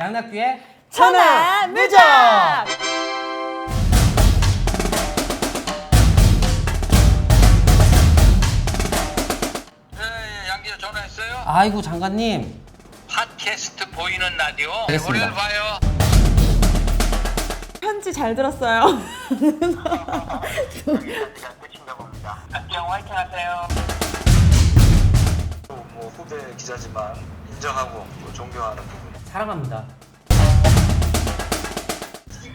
양락규의 천하 누적! 네, 양기자 전화했어요? 아이고 장관님 팟캐스트 보이는 라디오. 네, 알겠습니다. 월요일 봐요. 편지 잘 들었어요. 끝인가 봅니다. 안녕 화이팅 하세요. 뭐 후배 기자지만 인정하고 또 존경하는 부분. 사랑합니다.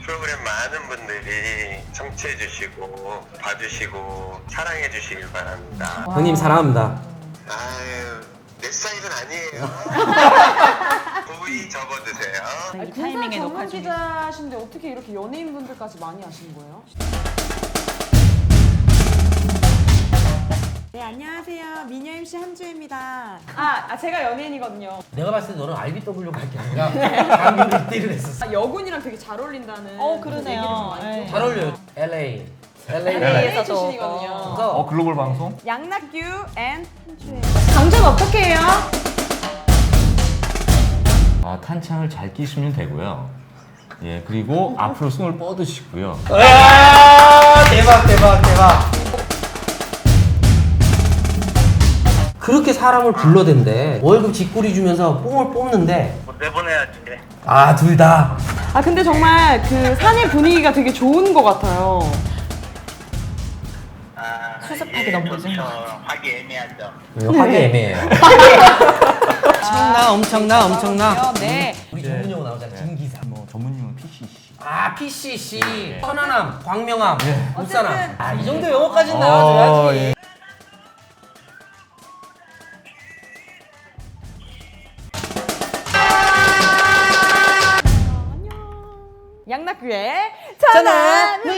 프로그램 많은 분들이 청취해 주시고 봐주시고 사랑해 주시길 바랍니다. 형님 사랑합니다. 아유 내 스타일은 아니에요. 고이. 이 타이밍에 녹화 중. 기자신데 어떻게 이렇게 연예인분들까지 많이 아시는 거예요? 네 안녕 하세요 미녀 MC 한주입니다. 아, 아, 제가 연예인이거든요. 내가 봤을 때 너는 IBW 갈게 아니라 장윤 띠를 했었어. 아, 여군이랑 되게 잘 어울린다는. 어, 그러네요. 얘기를 좀 많이 네. 들었어요. 잘 어울려요. LA. LA. LA 출신이거든요. 그래서 어 글로벌 방송? 양락규 앤 한주예요. 당첨 어떻게 해요? 아, 탄창을 잘 끼시면 되고요. 예 그리고 앞으로 숨을 뻗으시고요. 와 대박 대박 대박. 그렇게 사람을 불러댄대. 월급 뒷골이 주면서 뽕을 뽑는데 뭐 내보내야지. 아 둘 다. 아 근데 정말 그 산의 분위기가 되게 좋은 것 같아요. 아, 수습하기 너무 늦은 것 하기 애매하죠. 하기 애매해요. 엄청나 엄청나 엄청나. 네. 우리 전문용어 나오잖아. 김기사. 뭐 전문용어 PCC. 아 PCC. 천안함, 광명함, 울산함. 아 이 정도 영어까지 어, 나와줘야지. 천안 천안 누적.